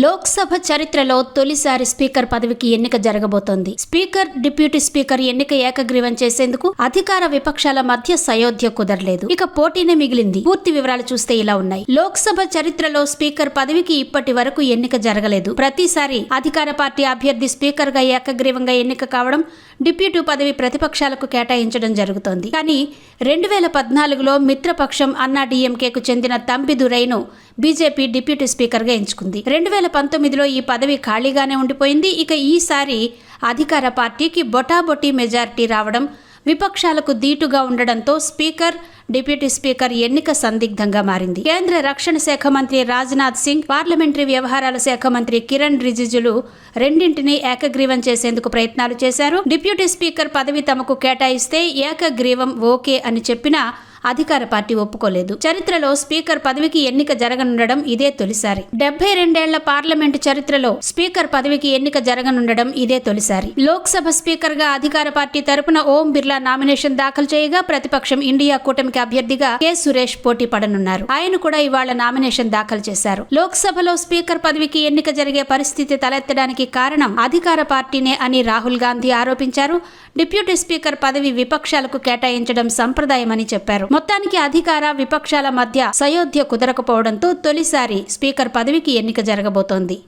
లోక్సభ చరిత్రలో తొలిసారి స్పీకర్ పదవికి ఎన్నిక జరగబోతోంది. స్పీకర్ డిప్యూటీ స్పీకర్ ఎన్నిక ఏకగ్రీవం చేసేందుకు అధికార విపక్షాల మధ్య సయోధ్య కుదరలేదు. ఇక పోటీనే మిగిలింది. పూర్తి వివరాలు చూస్తే ఇలా ఉన్నాయి. లోక్సభ చరిత్రలో స్పీకర్ పదవికి ఇప్పటి వరకు ఎన్నిక జరగలేదు. ప్రతిసారి అధికార పార్టీ అభ్యర్థి స్పీకర్గా ఏకగ్రీవంగా ఎన్నిక కావడం డిప్యూటీ పదవి ప్రతిపక్షాలకు కేటాయించడం జరుగుతోంది. కానీ రెండు వేల పద్నాలుగులో మిత్రపక్షం అన్నా డీఎంకేకు చెందిన తంబిదురైను బీజేపీ డిప్యూటీ స్పీకర్గా ఎంచుకుంది. రెండు వేల పంతొమ్మిదిలో ఈ పదవి ఖాళీగానే ఉండిపోయింది. ఇక ఈసారి అధికార పార్టీకి బొటాబొటీ మెజారిటీ రావడం విపక్షాలకు దీటుగా ఉండడంతో స్పీకర్ డిప్యూటీ స్పీకర్ ఎన్నిక సందిగ్ధంగా మారింది. కేంద్ర రక్షణ శాఖ మంత్రి రాజ్నాథ్ సింగ్ పార్లమెంటరీ వ్యవహారాల శాఖ మంత్రి కిరణ్ రిజిజులు రెండింటినీ ఏకగ్రీవం చేసేందుకు ప్రయత్నాలు చేశారు. డిప్యూటీ స్పీకర్ పదవి తమకు కేటాయిస్తే ఏకగ్రీవం ఓకే అని చెప్పినా అధికార పార్టీ ఒప్పుకోలేదు. చరిత్రలో స్పీకర్ పదవికి ఎన్నిక జరగనుండడం ఇదే తొలిసారి. డెబ్బై రెండేళ్ళ పార్లమెంటు చరిత్రలో స్పీకర్ పదవికి ఎన్నిక జరగనుండడం ఇదే తొలిసారి. లోక్సభ స్పీకర్గా అధికార పార్టీ తరపున ఓం బిర్లా నామినేషన్ దాఖలు చేయగా ప్రతిపక్షం ఇండియా కూటమికి అభ్యర్థిగా కె. సురేష్ పోటీ పడనున్నారు. ఆయన కూడా ఇవాళ నామినేషన్ దాఖలు చేశారు. లోక్సభలో స్పీకర్ పదవికి ఎన్నిక జరిగే పరిస్థితి తలెత్తడానికి కారణం అధికార పార్టీనే అని రాహుల్ గాంధీ ఆరోపించారు. డిప్యూటీ స్పీకర్ పదవి విపక్షాలకు కేటాయించడం సంప్రదాయమని చెప్పారు. మొత్తానికి అధికార విపక్షాల మధ్య సయోధ్య కుదరకపోవడంతో తొలిసారి స్పీకర్ పదవికి ఎన్నిక జరగబోతోంది.